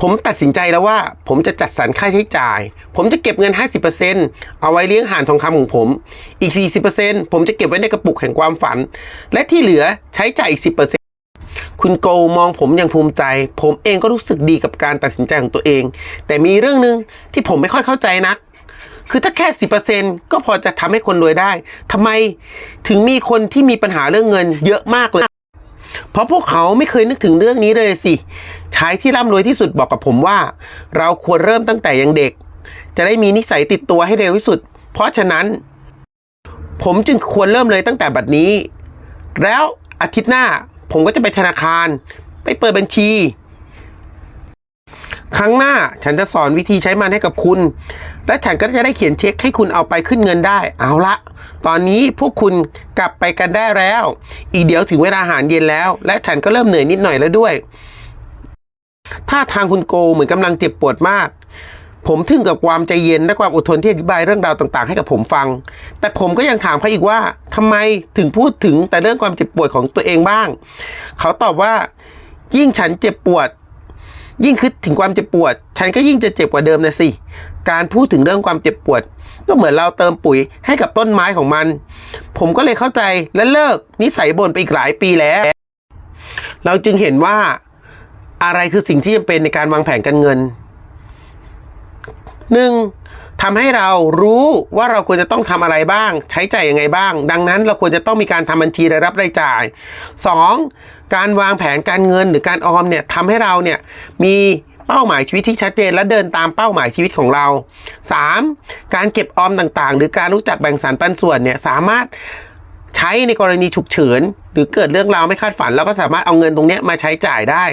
ผมตัดสินใจแล้วว่า ผมจะจัดสรรค่าใช้จ่าย ผมจะเก็บเงิน 50%เอาไว้เลี้ยงห่านทองคำของผม อีก 40%ผมจะเก็บไว้ในกระปุกแห่งความฝัน และที่เหลือใช้จ่ายอีก 10%คุณโกมองผมอย่างภูมิใจ ผมเองก็รู้สึกดีกับการตัดสินใจของตัวเอง แต่มีเรื่องหนึ่งที่ผมไม่ค่อยเข้าใจนักคือถ้าแค่ 10%ก็พอจะทำให้คนรวยได้ทำไมถึงมีคนที่มีปัญหาเรื่องเงินเยอะมากเลย ราะพวกเขาไม่เคยนึกถึงเรื่องนี้เลยสิชายที่ร่ำรวยที่สุดบอกกับผมว่า เราควรเริ่มตั้งแต่ยังเด็ก จะได้มีนิสัยติดตัวให้เร็วที่สุด เพราะฉะนั้น ผมจึงควรเริ่มเลยตั้งแต่บัดนี้ แล้วอาทิตย์หน้าผมก็จะไปธนาคาร ไปเปิดบัญชี ครั้งหน้าฉันจะสอนวิธีใช้มันให้กับคุณ และฉันก็จะได้เขียนเช็คให้คุณเอาไปขึ้นเงินได้ เอาละ ตอนนี้พวกคุณกลับไปกันได้แล้ว อีเดี๋ยวถึงเวลาอาหารเย็นแล้ว และฉันก็เริ่มเหนื่อยนิดหน่อยแล้วด้วยถ้าทางคุณโกเหมือนกำลังเจ็บปวดมาก ผมทึ่งกับความใจเย็นและความอดทนที่อธิบายเรื่องราวต่าง ๆ ให้กับผมฟัง แต่ผมก็ยังถามเขาอีกว่าทำไมถึงพูดถึงแต่เรื่องความเจ็บปวดของตัวเองบ้าง เขาตอบว่ายิ่งฉันเจ็บปวด ยิ่งคิดถึงความเจ็บปวด ฉันก็ยิ่งจะเจ็บกว่าเดิมนะสิ การพูดถึงเรื่องความเจ็บปวด ก็เหมือนเราเติมปุ๋ยให้กับต้นไม้ของมัน ผมก็เลยเข้าใจและเลิกนิสัยบ่นไปอีกหลายปีแล้ว เราจึงเห็นว่าอะไรคือสิ่งที่จำเป็นในการวางแผนการเงินหนึ่ง ทำให้เรารู้ว่าเราควรจะต้องทำอะไรบ้าง ใช้ใจ่ายยังไงบ้าง ดังนั้นเราควรจะต้องมีการทำบัญชีรายรับรายจ่าย 2. การวางแผนการเงินหรือการออมเนี่ยทำให้เราเนี่ยมีเป้าหมายชีวิตที่ชัดเจนและเดินตามเป้าหมายชีวิตของเรา 3. การเก็บออมต่างๆ หรือการรู้จักแบ่งสรรปันส่วนเนี่ยสามารถ ใช้ในกรณีฉุกเฉิน หรือเกิดเรื่องราวไม่คาดฝัน เราก็สามารถเอาเงินตรงนี้มาใช้จ่ายได้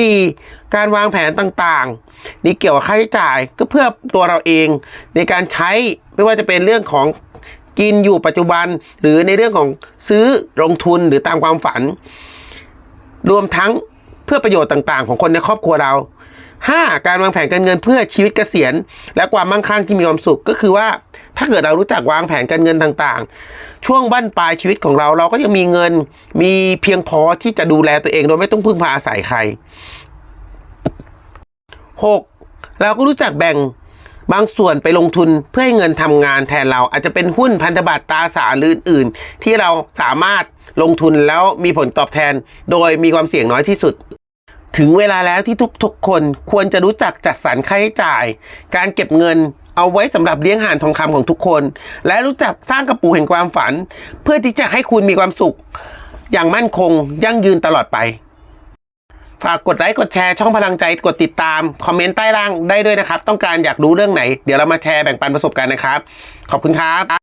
4. การวางแผนต่างๆ นี่เกี่ยวกับค่าใช้จ่ายก็เพื่อตัวเราเอง ในการใช้ไม่ว่าจะเป็นเรื่องของกินอยู่ปัจจุบัน หรือในเรื่องของซื้อลงทุนหรือตามความฝัน รวมทั้งเพื่อประโยชน์ต่างๆ ของคนในครอบครัวเรา 5. การวางแผนการเงินเพื่อชีวิตเกษียณ และความมั่งคั่งที่มีความสุขก็คือว่า ถ้าเกิดเรารู้จักวางแผนการเงินต่างๆ ช่วงบั้นปลายชีวิตของเราเราก็ยังมีเงินมีเพียงพอที่จะดูแลตัวเองโดยไม่ต้องพึ่งพาอาศัยใคร 6. เราก็รู้จักแบ่งบางส่วนไปลงทุนเพื่อให้เงินทำงานแทนเราอาจจะเป็นหุ้นพันธบัตรตราสารหรืออื่น ๆ ที่เราสามารถลงทุนแล้วมีผลตอบแทน โดยมีความเสี่ยงน้อยที่สุด ถึงเวลาแล้วที่ทุกๆคนควรจะรู้จักจัดสรรค่าใช้จ่าย การเก็บเงิน เอาไว้สำหรับเลี้ยงห่านทองคำของทุกคน และรู้จักสร้างกระปูแห่งความฝัน เพื่อที่จะให้คุณมีความสุข อย่างมั่นคง ยั่งยืนตลอดไป ฝากกดไลค์กดแชร์ช่องพลังใจกดติดตาม คอมเมนต์ใต้ล่างได้ด้วยนะครับ ต้องการอยากรู้เรื่องไหน เดี๋ยวเรามาแชร์แบ่งปันประสบการณ์นะครับ ขอบคุณครับ